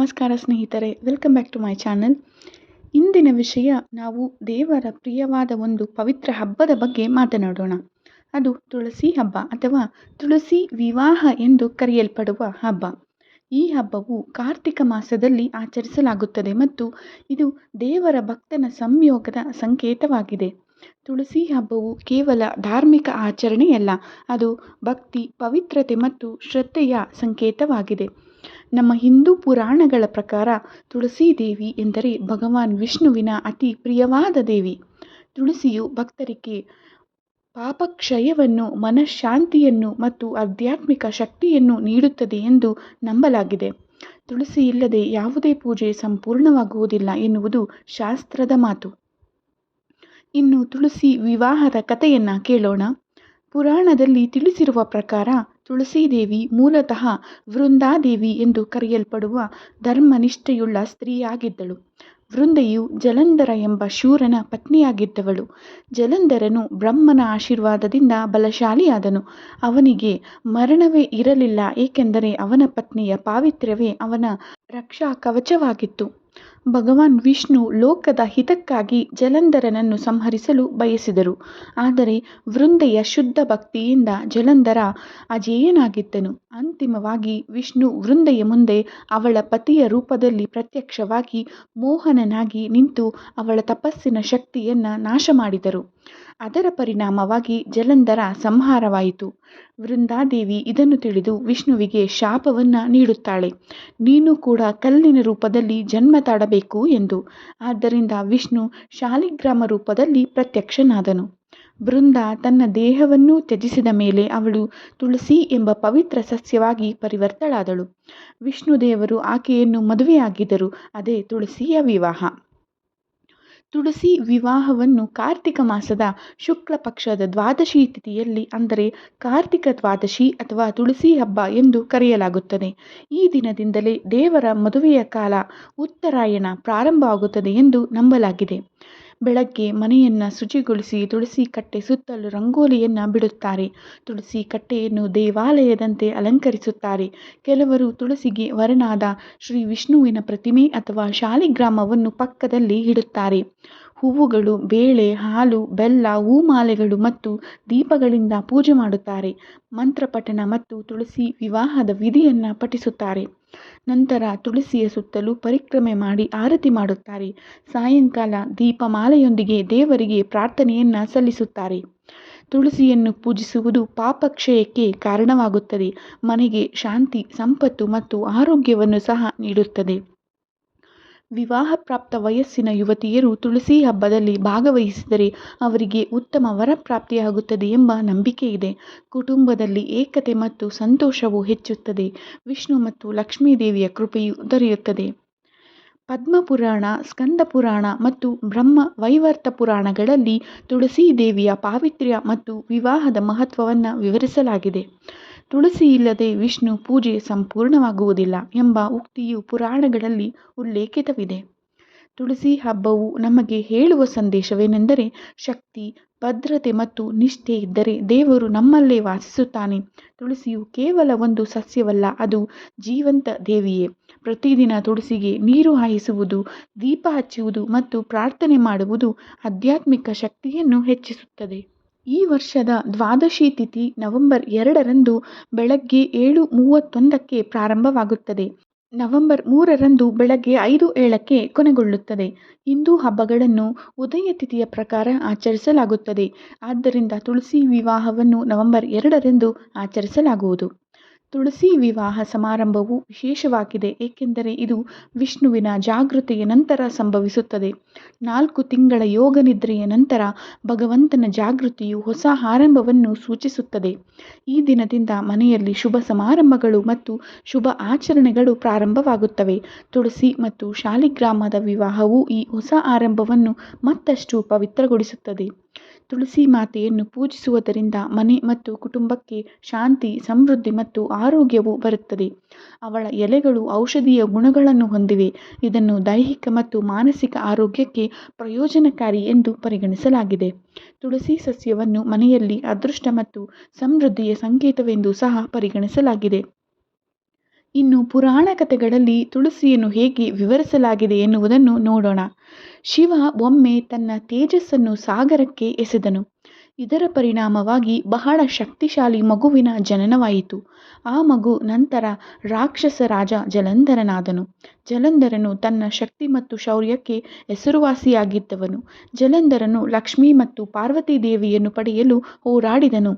ನಮಸ್ಕಾರ ಸ್ನೇಹಿತರೆ welcome back to my channel ಇಂದಿನ ವಿಷಯ ನಾವು ದೇವರ ಪ್ರಿಯವಾದ ಒಂದು ಪವಿತ್ರ ಹಬ್ಬದ ಬಗ್ಗೆ ಮಾತನಾಡೋಣ. ಅದು ತುಳಸಿ ಹಬ್ಬ ಅಥವಾ ತುಳಸಿ ವಿವಾಹ ಎಂದು ಕರೆಯಲ್ಪಡುವ ಹಬ್ಬ. ಈ ಹಬ್ಬವು ಕಾರ್ತಿಕ ಮಾಸದಲ್ಲಿ ಆಚರಿಸಲಾಗುತ್ತದೆ ಮತ್ತು ಇದು ದೇವರ ಭಕ್ತನ ಸಂಯೋಗದ ಸಂಕೇತವಾಗಿದೆ. ತುಳಸಿ ಹಬ್ಬವು ಕೇವಲ ಧಾರ್ಮಿಕ ಆಚರಣೆಯಲ್ಲ, ಅದು ಭಕ್ತಿ, ಪವಿತ್ರತೆ ಮತ್ತು ಶ್ರದ್ಧೆಯ ಸಂಕೇತವಾಗಿದೆ. ನಮ್ಮ ಹಿಂದೂ ಪುರಾಣಗಳ ಪ್ರಕಾರ ತುಳಸಿ ದೇವಿ ಎಂದರೆ ಭಗವಾನ್ ವಿಷ್ಣುವಿನ ಅತಿ ಪ್ರಿಯವಾದ ದೇವಿ. ತುಳಸಿಯು ಭಕ್ತರಿಗೆ ಪಾಪಕ್ಷಯವನ್ನು, ಮನಃಶಾಂತಿಯನ್ನು ಮತ್ತು ಆಧ್ಯಾತ್ಮಿಕ ಶಕ್ತಿಯನ್ನು ನೀಡುತ್ತದೆ ಎಂದು ನಂಬಲಾಗಿದೆ. ತುಳಸಿ ಇಲ್ಲದೆ ಯಾವುದೇ ಪೂಜೆ ಸಂಪೂರ್ಣವಾಗುವುದಿಲ್ಲ ಎನ್ನುವುದು ಶಾಸ್ತ್ರದ ಮಾತು. ಇನ್ನು ತುಳಸಿ ವಿವಾಹದ ಕಥೆಯನ್ನು ಕೇಳೋಣ. ಪುರಾಣದಲ್ಲಿ ತಿಳಿಸಿರುವ ಪ್ರಕಾರ ತುಳಸೀದೇವಿ ಮೂಲತಃ ವೃಂದಾದೇವಿ ಎಂದು ಕರೆಯಲ್ಪಡುವ ಧರ್ಮನಿಷ್ಠೆಯುಳ್ಳ ಸ್ತ್ರೀಯಾಗಿದ್ದಳು. ವೃಂದೆಯು ಜಲಂಧರ ಎಂಬ ಶೂರನ ಪತ್ನಿಯಾಗಿದ್ದವಳು. ಜಲಂಧರನು ಬ್ರಹ್ಮನ ಆಶೀರ್ವಾದದಿಂದ ಬಲಶಾಲಿಯಾದನು. ಅವನಿಗೆ ಮರಣವೇ ಇರಲಿಲ್ಲ, ಏಕೆಂದರೆ ಅವನ ಪತ್ನಿಯ ಪಾವಿತ್ರ್ಯವೇ ಅವನ ರಕ್ಷಾ ಕವಚವಾಗಿತ್ತು ಭಗವಾನ್ ವಿಷ್ಣು ಲೋಕದ ಹಿತಕ್ಕಾಗಿ ಜಲಂಧರನನ್ನು ಸಂಹರಿಸಲು ಬಯಸಿದರು. ಆದರೆ ವೃಂದೆಯ ಶುದ್ಧ ಭಕ್ತಿಯಿಂದ ಜಲಂಧರ ಅಜೇಯನಾಗಿದ್ದನು. ಅಂತಿಮವಾಗಿ ವಿಷ್ಣು ವೃಂದೆಯ ಮುಂದೆ ಅವಳ ಪತಿಯ ರೂಪದಲ್ಲಿ ಪ್ರತ್ಯಕ್ಷವಾಗಿ ಮೋಹನನಾಗಿ ನಿಂತು ಅವಳ ತಪಸ್ಸಿನ ಶಕ್ತಿಯನ್ನು ನಾಶ ಮಾಡಿದರು ಅದರ ಪರಿಣಾಮವಾಗಿ ಜಲಂಧರ ಸಂಹಾರವಾಯಿತು. ವೃಂದಾದೇವಿ ಇದನ್ನು ತಿಳಿದು ವಿಷ್ಣುವಿಗೆ ಶಾಪವನ್ನು ನೀಡುತ್ತಾಳೆ. ನೀನು ಕೂಡ ಕಲ್ಲಿನ ರೂಪದಲ್ಲಿ ಜನ್ಮ ತಾಡಬೇಕು ಎಂದು. ಆದ್ದರಿಂದ ವಿಷ್ಣು ಶಾಲಿಗ್ರಾಮ ರೂಪದಲ್ಲಿ ಪ್ರತ್ಯಕ್ಷನಾದನು. ಬೃಂದ ತನ್ನ ದೇಹವನ್ನು ತ್ಯಜಿಸಿದ ಮೇಲೆ ಅವಳು ತುಳಸಿ ಎಂಬ ಪವಿತ್ರ ಸಸ್ಯವಾಗಿ ಪರಿವರ್ತಳಾದಳು. ವಿಷ್ಣುದೇವರು ಆಕೆಯನ್ನು ಮದುವೆಯಾಗಿದ್ದರು, ಅದೇ ತುಳಸಿಯ ವಿವಾಹ. ತುಳಸಿ ವಿವಾಹವನ್ನು ಕಾರ್ತಿಕ ಮಾಸದ ಶುಕ್ಲ ಪಕ್ಷದ ದ್ವಾದಶಿ ತಿಥಿಯಲ್ಲಿ ಅಂದರೆ ಕಾರ್ತಿಕ ದ್ವಾದಶಿ ಅಥವಾ ತುಳಸಿ ಹಬ್ಬ ಎಂದು ಕರೆಯಲಾಗುತ್ತದೆ. ಈ ದಿನದಿಂದಲೇ ದೇವರ ಮದುವೆಯ ಕಾಲ ಉತ್ತರಾಯಣ ಪ್ರಾರಂಭವಾಗುತ್ತದೆ ಎಂದು ನಂಬಲಾಗಿದೆ. ಬೆಳಗ್ಗೆ ಮನೆಯನ್ನು ಶುಚಿಗೊಳಿಸಿ ತುಳಸಿ ಕಟ್ಟೆ ಸುತ್ತಲೂ ರಂಗೋಲಿಯನ್ನು ಬಿಡುತ್ತಾರೆ. ತುಳಸಿ ಕಟ್ಟೆಯನ್ನು ದೇವಾಲಯದಂತೆ ಅಲಂಕರಿಸುತ್ತಾರೆ. ಕೆಲವರು ತುಳಸಿಗೆ ವರನಾದ ಶ್ರೀ ವಿಷ್ಣುವಿನ ಪ್ರತಿಮೆ ಅಥವಾ ಶಾಲಿಗ್ರಾಮವನ್ನು ಪಕ್ಕದಲ್ಲಿ ಇಡುತ್ತಾರೆ. ಹೂವುಗಳು, ಬೇಳೆ, ಹಾಲು, ಬೆಲ್ಲ, ಹೂಮಾಲೆಗಳು ಮತ್ತು ದೀಪಗಳಿಂದ ಪೂಜೆ ಮಾಡುತ್ತಾರೆ. ಮಂತ್ರಪಠಣ ಮತ್ತು ತುಳಸಿ ವಿವಾಹದ ವಿಧಿಯನ್ನು ಪಠಿಸುತ್ತಾರೆ. ನಂತರ ತುಳಸಿಯ ಸುತ್ತಲೂ ಪರಿಕ್ರಮೆ ಮಾಡಿ ಆರತಿ ಮಾಡುತ್ತಾರೆ. ಸಾಯಂಕಾಲ ದೀಪಮಾಲೆಯೊಂದಿಗೆ ದೇವರಿಗೆ ಪ್ರಾರ್ಥನೆಯನ್ನು ಸಲ್ಲಿಸುತ್ತಾರೆ. ತುಳಸಿಯನ್ನು ಪೂಜಿಸುವುದು ಪಾಪಕ್ಷಯಕ್ಕೆ ಕಾರಣವಾಗುತ್ತದೆ. ಮನೆಗೆ ಶಾಂತಿ, ಸಂಪತ್ತು ಮತ್ತು ಆರೋಗ್ಯವನ್ನು ಸಹ ನೀಡುತ್ತದೆ. ವಿವಾಹ ಪ್ರಾಪ್ತ ವಯಸ್ಸಿನ ಯುವತಿಯರು ತುಳಸಿ ಹಬ್ಬದಲ್ಲಿ ಭಾಗವಹಿಸಿದರೆ ಅವರಿಗೆ ಉತ್ತಮ ವರ ಪ್ರಾಪ್ತಿಯಾಗುತ್ತದೆ ಎಂಬ ನಂಬಿಕೆ ಇದೆ. ಕುಟುಂಬದಲ್ಲಿ ಏಕತೆ ಮತ್ತು ಸಂತೋಷವು ಹೆಚ್ಚುತ್ತದೆ. ವಿಷ್ಣು ಮತ್ತು ಲಕ್ಷ್ಮೀ ದೇವಿಯ ಕೃಪೆಯು ದೊರೆಯುತ್ತದೆ. ಪದ್ಮಪುರಾಣ ಸ್ಕಂದ ಪುರಾಣ ಮತ್ತು ಬ್ರಹ್ಮ ವೈವರ್ತ ಪುರಾಣಗಳಲ್ಲಿ ತುಳಸಿ ದೇವಿಯ ಪಾವಿತ್ರ್ಯ ಮತ್ತು ವಿವಾಹದ ಮಹತ್ವವನ್ನು ವಿವರಿಸಲಾಗಿದೆ. ತುಳಸಿ ಇಲ್ಲದೆ ವಿಷ್ಣು ಪೂಜೆ ಸಂಪೂರ್ಣವಾಗುವುದಿಲ್ಲ ಎಂಬ ಉಕ್ತಿಯು ಪುರಾಣಗಳಲ್ಲಿ ಉಲ್ಲೇಖಿತವಿದೆ. ತುಳಸಿ ಹಬ್ಬವು ನಮಗೆ ಹೇಳುವ ಸಂದೇಶವೇನೆಂದರೆ ಶಕ್ತಿ, ಭದ್ರತೆ ಮತ್ತು ನಿಷ್ಠೆ ಇದ್ದರೆ ದೇವರು ನಮ್ಮಲ್ಲೇ ವಾಸಿಸುತ್ತಾನೆ. ತುಳಸಿಯು ಕೇವಲ ಒಂದು ಸಸ್ಯವಲ್ಲ, ಅದು ಜೀವಂತ ದೇವಿಯೇ. ಪ್ರತಿದಿನ ತುಳಸಿಗೆ ನೀರು ಹಾಯಿಸುವುದು, ದೀಪ ಹಚ್ಚುವುದು ಮತ್ತು ಪ್ರಾರ್ಥನೆ ಮಾಡುವುದು ಆಧ್ಯಾತ್ಮಿಕ ಶಕ್ತಿಯನ್ನು ಹೆಚ್ಚಿಸುತ್ತದೆ. ಈ ವರ್ಷದ ದ್ವಾದಶಿ ತಿಥಿ ನವೆಂಬರ್ ಎರಡರಂದು ಬೆಳಗ್ಗೆ ಏಳು ಮೂವತ್ತೊಂದಕ್ಕೆ ಪ್ರಾರಂಭವಾಗುತ್ತದೆ. ನವೆಂಬರ್ ಮೂರರಂದು ಬೆಳಗ್ಗೆ ಐದು ಏಳಕ್ಕೆ ಕೊನೆಗೊಳ್ಳುತ್ತದೆ. ಹಿಂದೂ ಹಬ್ಬಗಳನ್ನು ಉದಯ ತಿಥಿಯ ಪ್ರಕಾರ ಆಚರಿಸಲಾಗುತ್ತದೆ. ಆದ್ದರಿಂದ ತುಳಸಿ ವಿವಾಹವನ್ನು ನವೆಂಬರ್ ಎರಡರಂದು ಆಚರಿಸಲಾಗುವುದು. ತುಳಸಿ ವಿವಾಹ ಸಮಾರಂಭವು ವಿಶೇಷವಾಗಿದೆ, ಏಕೆಂದರೆ ಇದು ವಿಷ್ಣುವಿನ ಜಾಗೃತಿಯ ನಂತರ ಸಂಭವಿಸುತ್ತದೆ. ನಾಲ್ಕು ತಿಂಗಳ ಯೋಗ ನಿದ್ರೆಯ ನಂತರ ಭಗವಂತನ ಜಾಗೃತಿಯು ಹೊಸ ಆರಂಭವನ್ನು ಸೂಚಿಸುತ್ತದೆ. ಈ ದಿನದಿಂದ ಮನೆಯಲ್ಲಿ ಶುಭ ಸಮಾರಂಭಗಳು ಮತ್ತು ಶುಭ ಆಚರಣೆಗಳು ಪ್ರಾರಂಭವಾಗುತ್ತವೆ. ತುಳಸಿ ಮತ್ತು ಶಾಲಿಗ್ರಾಮದ ವಿವಾಹವು ಈ ಹೊಸ ಆರಂಭವನ್ನು ಮತ್ತಷ್ಟು ಪವಿತ್ರಗೊಳಿಸುತ್ತದೆ. ತುಳಸಿ ಮಾತೆಯನ್ನು ಪೂಜಿಸುವುದರಿಂದ ಮನೆ ಮತ್ತು ಕುಟುಂಬಕ್ಕೆ ಶಾಂತಿ, ಸಮೃದ್ಧಿ ಮತ್ತು ಆರೋಗ್ಯವು ಬರುತ್ತದೆ. ಅವಳ ಎಲೆಗಳು ಔಷಧೀಯ ಗುಣಗಳನ್ನು ಹೊಂದಿವೆ. ಇದನ್ನು ದೈಹಿಕ ಮತ್ತು ಮಾನಸಿಕ ಆರೋಗ್ಯಕ್ಕೆ ಪ್ರಯೋಜನಕಾರಿ ಎಂದು ಪರಿಗಣಿಸಲಾಗಿದೆ. ತುಳಸಿ ಸಸ್ಯವನ್ನು ಮನೆಯಲ್ಲಿ ಅದೃಷ್ಟ ಮತ್ತು ಸಮೃದ್ಧಿಯ ಸಂಕೇತವೆಂದು ಸಹ ಪರಿಗಣಿಸಲಾಗಿದೆ. ಇನ್ನು ಪುರಾಣ ಕಥೆಗಳಲ್ಲಿ ತುಳಸಿಯನ್ನು ಹೇಗೆ ವಿವರಿಸಲಾಗಿದೆ ಎನ್ನುವುದನ್ನು ನೋಡೋಣ. ಶಿವ ಒಮ್ಮೆ ತನ್ನ ತೇಜಸ್ಸನ್ನು ಸಾಗರಕ್ಕೆ ಎಸೆದನು. ಇದರ ಪರಿಣಾಮವಾಗಿ ಬಹಳ ಶಕ್ತಿಶಾಲಿ ಮಗುವಿನ ಜನನವಾಯಿತು. ಆ ಮಗು ನಂತರ ರಾಕ್ಷಸ ರಾಜ ಜಲಂಧರನಾದನು. ಜಲಂಧರನು ತನ್ನ ಶಕ್ತಿ ಮತ್ತು ಶೌರ್ಯಕ್ಕೆ ಹೆಸರುವಾಸಿಯಾಗಿದ್ದವನು. ಜಲಂಧರನು ಲಕ್ಷ್ಮಿ ಮತ್ತು ಪಾರ್ವತಿ ದೇವಿಯನ್ನು ಪಡೆಯಲು ಹೋರಾಡಿದನು.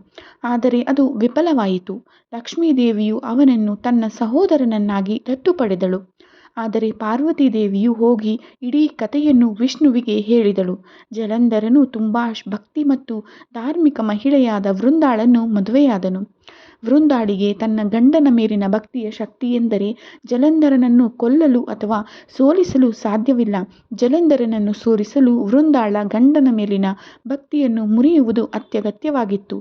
ಆದರೆ ಅದು ವಿಫಲವಾಯಿತು. ಲಕ್ಷ್ಮೀ ದೇವಿಯು ಅವನನ್ನು ತನ್ನ ಸಹೋದರನನ್ನಾಗಿ ದತ್ತು ಪಡೆದಳು ಆದರೆ ಪಾರ್ವತಿ ದೇವಿಯು ಹೋಗಿ ಇಡೀ ಕಥೆಯನ್ನು ವಿಷ್ಣುವಿಗೆ ಹೇಳಿದಳು. ಜಲಂಧರನು ತುಂಬ ಭಕ್ತಿ ಮತ್ತು ಧಾರ್ಮಿಕ ಮಹಿಳೆಯಾದ ವೃಂದಾಳನ್ನು ಮದುವೆಯಾದನು. ವೃಂದಾಳಿಗೆ ತನ್ನ ಗಂಡನ ಮೇಲಿನ ಭಕ್ತಿಯ ಶಕ್ತಿಯೆಂದರೆ ಜಲಂಧರನನ್ನು ಕೊಲ್ಲಲು ಅಥವಾ ಸೋಲಿಸಲು ಸಾಧ್ಯವಿಲ್ಲ. ಜಲಂಧರನನ್ನು ಸೋಲಿಸಲು ವೃಂದಾಳ ಗಂಡನ ಮೇಲಿನ ಭಕ್ತಿಯನ್ನು ಮುರಿಯುವುದು ಅತ್ಯಗತ್ಯವಾಗಿತ್ತು.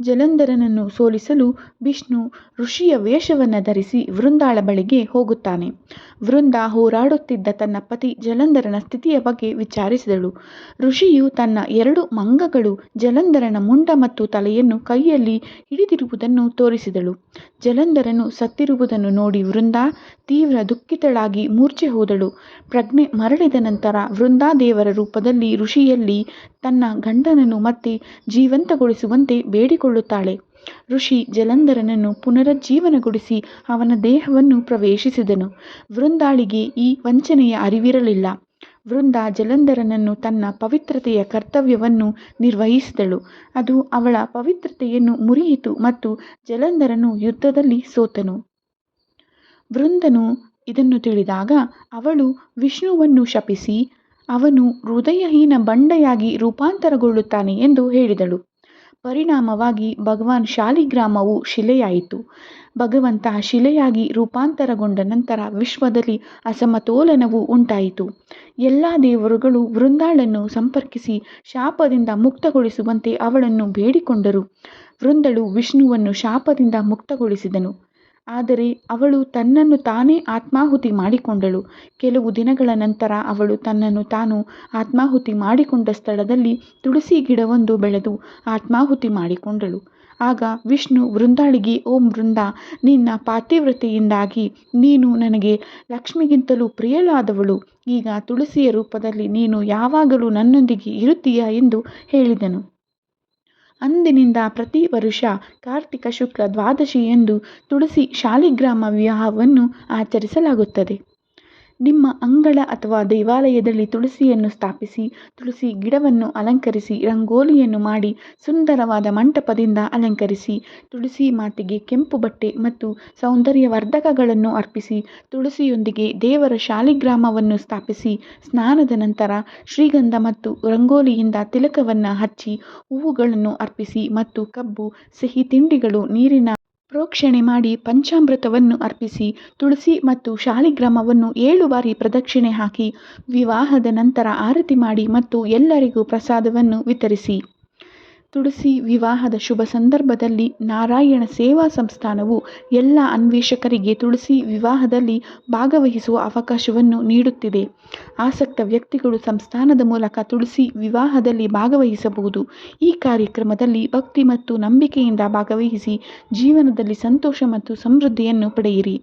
ಜಲಂಧರನನ್ನು ಸೋಲಿಸಲು ವಿಷ್ಣು ಋಷಿಯ ವೇಷವನ್ನು ಧರಿಸಿ ವೃಂದಾಳ ಬಳಿಗೆ ಹೋಗುತ್ತಾನೆ. ವೃಂದ ಹೋರಾಡುತ್ತಿದ್ದ ತನ್ನ ಪತಿ ಜಲಂಧರನ ಸ್ಥಿತಿಯ ಬಗ್ಗೆ ವಿಚಾರಿಸಿದಳು. ಋಷಿಯು ತನ್ನ ಎರಡು ಮಂಗಗಳು ಜಲಂಧರನ ಮುಂಡ ಮತ್ತು ತಲೆಯನ್ನು ಕೈಯಲ್ಲಿ ಹಿಡಿದಿರುವುದನ್ನು ತೋರಿಸಿದಳು. ಜಲಂಧರನು ಸತ್ತಿರುವುದನ್ನು ನೋಡಿ ವೃಂದ ತೀವ್ರ ದುಃಖಿತಳಾಗಿ ಮೂರ್ಛೆ ಹೋದಳು. ಪ್ರಜ್ಞೆ ಮರಳಿದ ನಂತರ ವೃಂದಾದೇವರ ರೂಪದಲ್ಲಿ ಋಷಿಯಲ್ಲಿ ತನ್ನ ಗಂಡನನ್ನು ಮತ್ತೆ ಜೀವಂತಗೊಳಿಸುವಂತೆ ಬೇಡಿಕೊಳ್ಳುತ್ತಾಳೆ ಋಷಿ ಜಲಂಧರನನ್ನು ಪುನರುಜ್ಜೀವನಗೊಳಿಸಿ ಅವನ ದೇಹವನ್ನು ಪ್ರವೇಶಿಸಿದನು. ವೃಂದಾಳಿಗೆ ಈ ವಂಚನೆಯ ಅರಿವಿರಲಿಲ್ಲ. ವೃಂದ ಜಲಂಧರನನ್ನು ತನ್ನ ಪವಿತ್ರತೆಯ ಕರ್ತವ್ಯವನ್ನು ನಿರ್ವಹಿಸಿದಳು. ಅದು ಅವಳ ಪವಿತ್ರತೆಯನ್ನು ಮುರಿಯಿತು ಮತ್ತು ಜಲಂಧರನು ಯುದ್ಧದಲ್ಲಿ ಸೋತನು. ವೃಂದನು ಇದನ್ನು ತಿಳಿದಾಗ ಅವಳು ವಿಷ್ಣುವನ್ನು ಶಪಿಸಿ, ಅವನು ಹೃದಯಹೀನ ಬಂಡೆಯಾಗಿ ರೂಪಾಂತರಗೊಳ್ಳುತ್ತಾನೆ ಎಂದು ಹೇಳಿದಳು. ಪರಿಣಾಮವಾಗಿ ಭಗವಾನ್ ಶಾಲಿಗ್ರಾಮವು ಶಿಲೆಯಾಯಿತು. ಭಗವಂತ ಶಿಲೆಯಾಗಿ ರೂಪಾಂತರಗೊಂಡ ನಂತರ ವಿಶ್ವದಲ್ಲಿ ಅಸಮತೋಲನವು ಉಂಟಾಯಿತು. ಎಲ್ಲ ದೇವರುಗಳು ವೃಂದಾಳನ್ನು ಸಂಪರ್ಕಿಸಿ ಶಾಪದಿಂದ ಮುಕ್ತಗೊಳಿಸುವಂತೆ ಅವಳನ್ನು ಬೇಡಿಕೊಂಡರು. ವೃಂದಳು ವಿಷ್ಣುವನ್ನು ಶಾಪದಿಂದ ಮುಕ್ತಗೊಳಿಸಿದನು. ಆದರೆ ಅವಳು ತನ್ನನ್ನು ತಾನೇ ಆತ್ಮಾಹುತಿ ಮಾಡಿಕೊಂಡಳು. ಕೆಲವು ದಿನಗಳ ನಂತರ ಅವಳು ತನ್ನನ್ನು ತಾನು ಆತ್ಮಾಹುತಿ ಮಾಡಿಕೊಂಡ ಸ್ಥಳದಲ್ಲಿ ತುಳಸಿ ಗಿಡವೊಂದು ಬೆಳೆದು ಆತ್ಮಾಹುತಿ ಮಾಡಿಕೊಂಡಳು. ಆಗ ವಿಷ್ಣು ವೃಂದಾಳಿಗೆ, ಓಂ ವೃಂದ ನಿನ್ನ ಪಾತಿವ್ರತೆಯಿಂದಾಗಿ ನೀನು ನನಗೆ ಲಕ್ಷ್ಮಿಗಿಂತಲೂ ಪ್ರಿಯಳಾದವಳು. ಈಗ ತುಳಸಿಯ ರೂಪದಲ್ಲಿ ನೀನು ಯಾವಾಗಲೂ ನನ್ನೊಂದಿಗೆ ಇರುತ್ತೀಯ? ಎಂದು ಹೇಳಿದನು. ಅಂದಿನಿಂದ ಪ್ರತಿ ವರುಷ ಕಾರ್ತಿಕ ಶುಕ್ಲ ದ್ವಾದಶಿಯಂದು ತುಳಸಿ ಶಾಲಿಗ್ರಾಮ ವಿವಾಹವನ್ನು ಆಚರಿಸಲಾಗುತ್ತದೆ. ನಿಮ್ಮ ಅಂಗಳ ಅಥವಾ ದೇವಾಲಯದಲ್ಲಿ ತುಳಸಿಯನ್ನು ಸ್ಥಾಪಿಸಿ, ತುಳಸಿ ಗಿಡವನ್ನು ಅಲಂಕರಿಸಿ, ರಂಗೋಲಿಯನ್ನು ಮಾಡಿ, ಸುಂದರವಾದ ಮಂಟಪದಿಂದ ಅಲಂಕರಿಸಿ, ತುಳಸಿ ಮಾತೆಗೆ ಕೆಂಪು ಬಟ್ಟೆ ಮತ್ತು ಸೌಂದರ್ಯವರ್ಧಕಗಳನ್ನು ಅರ್ಪಿಸಿ, ತುಳಸಿಯೊಂದಿಗೆ ದೇವರ ಶಾಲಿಗ್ರಾಮವನ್ನು ಸ್ಥಾಪಿಸಿ, ಸ್ನಾನದ ನಂತರ ಶ್ರೀಗಂಧ ಮತ್ತು ರಂಗೋಲಿಯಿಂದ ತಿಲಕವನ್ನು ಹಚ್ಚಿ, ಹೂವುಗಳನ್ನು ಅರ್ಪಿಸಿ ಮತ್ತು ಕಬ್ಬು, ಸಿಹಿ ತಿಂಡಿಗಳು ನೀರಿನ ಪ್ರೋಕ್ಷಣೆ ಮಾಡಿ ಪಂಚಾಮೃತವನ್ನು ಅರ್ಪಿಸಿ, ತುಳಸಿ ಮತ್ತು ಶಾಲಿಗ್ರಾಮವನ್ನು ಏಳು ಬಾರಿ ಪ್ರದಕ್ಷಿಣೆ ಹಾಕಿ, ವಿವಾಹದ ನಂತರ ಆರತಿ ಮಾಡಿ ಮತ್ತು ಎಲ್ಲರಿಗೂ ಪ್ರಸಾದವನ್ನು ವಿತರಿಸಿ. ತುಳಸಿ ವಿವಾಹದ ಶುಭ ಸಂದರ್ಭದಲ್ಲಿ ನಾರಾಯಣ ಸೇವಾ ಸಂಸ್ಥಾನವು ಎಲ್ಲ ಅನ್ವೇಷಕರಿಗೆ ತುಳಸಿ ವಿವಾಹದಲ್ಲಿ ಭಾಗವಹಿಸುವ ಅವಕಾಶವನ್ನು ನೀಡುತ್ತಿದೆ. ಆಸಕ್ತ ವ್ಯಕ್ತಿಗಳು ಸಂಸ್ಥಾನದ ಮೂಲಕ ತುಳಸಿ ವಿವಾಹದಲ್ಲಿ ಭಾಗವಹಿಸಬಹುದು. ಈ ಕಾರ್ಯಕ್ರಮದಲ್ಲಿ ಭಕ್ತಿ ಮತ್ತು ನಂಬಿಕೆಯಿಂದ ಭಾಗವಹಿಸಿ ಜೀವನದಲ್ಲಿ ಸಂತೋಷ ಮತ್ತು ಸಮೃದ್ಧಿಯನ್ನು ಪಡೆಯಿರಿ.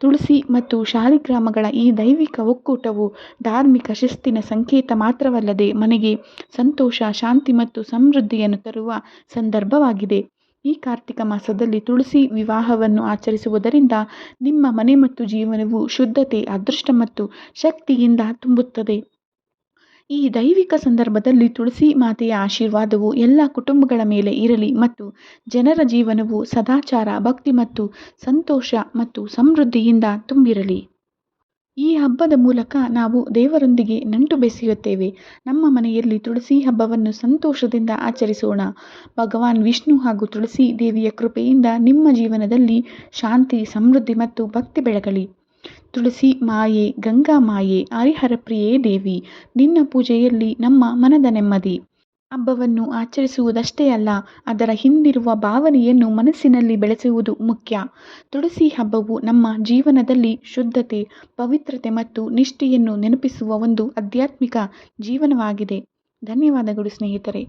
ತುಳಸಿ ಮತ್ತು ಶಾಲಿಗ್ರಾಮಗಳ ಈ ದೈವಿಕ ಒಕ್ಕೂಟವು ಧಾರ್ಮಿಕ ಶಿಸ್ತಿನ ಸಂಕೇತ ಮಾತ್ರವಲ್ಲದೆ ಮನೆಗೆ ಸಂತೋಷ, ಶಾಂತಿ ಮತ್ತು ಸಮೃದ್ಧಿಯನ್ನು ತರುವ ಸಂದರ್ಭವಾಗಿದೆ. ಈ ಕಾರ್ತಿಕ ಮಾಸದಲ್ಲಿ ತುಳಸಿ ವಿವಾಹವನ್ನು ಆಚರಿಸುವುದರಿಂದ ನಿಮ್ಮ ಮನೆ ಮತ್ತು ಜೀವನವು ಶುದ್ಧತೆ, ಅದೃಷ್ಟ ಮತ್ತು ಶಕ್ತಿಯಿಂದ ತುಂಬುತ್ತದೆ. ಈ ದೈವಿಕ ಸಂದರ್ಭದಲ್ಲಿ ತುಳಸಿ ಮಾತೆಯ ಆಶೀರ್ವಾದವು ಎಲ್ಲ ಕುಟುಂಬಗಳ ಮೇಲೆ ಇರಲಿ ಮತ್ತು ಜನರ ಜೀವನವು ಸದಾಚಾರ, ಭಕ್ತಿ ಮತ್ತು ಸಂತೋಷ ಮತ್ತು ಸಮೃದ್ಧಿಯಿಂದ ತುಂಬಿರಲಿ. ಈ ಹಬ್ಬದ ಮೂಲಕ ನಾವು ದೇವರೊಂದಿಗೆ ನಂಟು ಬೆಸೆಯುತ್ತೇವೆ. ನಮ್ಮ ಮನೆಯಲ್ಲಿ ತುಳಸಿ ಹಬ್ಬವನ್ನು ಸಂತೋಷದಿಂದ ಆಚರಿಸೋಣ. ಭಗವಾನ್ ವಿಷ್ಣು ಹಾಗೂ ತುಳಸಿ ದೇವಿಯ ಕೃಪೆಯಿಂದ ನಿಮ್ಮ ಜೀವನದಲ್ಲಿ ಶಾಂತಿ, ಸಮೃದ್ಧಿ ಮತ್ತು ಭಕ್ತಿ ಬೆಳಗಲಿ. ತುಳಸಿ ಮಾಯೆ, ಗಂಗಾ ಮಾಯೆ ಹರಿಹರ ಪ್ರಿಯೇ ದೇವಿ, ನಿನ್ನ ಪೂಜೆಯಲ್ಲಿ ನಮ್ಮ ಮನದ ನೆಮ್ಮದಿ. ಹಬ್ಬವನ್ನು ಆಚರಿಸುವುದಷ್ಟೇ ಅಲ್ಲ, ಅದರ ಹಿಂದಿರುವ ಭಾವನೆಯನ್ನು ಮನಸ್ಸಿನಲ್ಲಿ ಬೆಳೆಸುವುದು ಮುಖ್ಯ. ತುಳಸಿ ಹಬ್ಬವು ನಮ್ಮ ಜೀವನದಲ್ಲಿ ಶುದ್ಧತೆ, ಪವಿತ್ರತೆ ಮತ್ತು ನಿಷ್ಠೆಯನ್ನು ನೆನಪಿಸುವ ಒಂದು ಆಧ್ಯಾತ್ಮಿಕ ಜೀವನವಾಗಿದೆ. ಧನ್ಯವಾದಗಳು ಸ್ನೇಹಿತರೆ.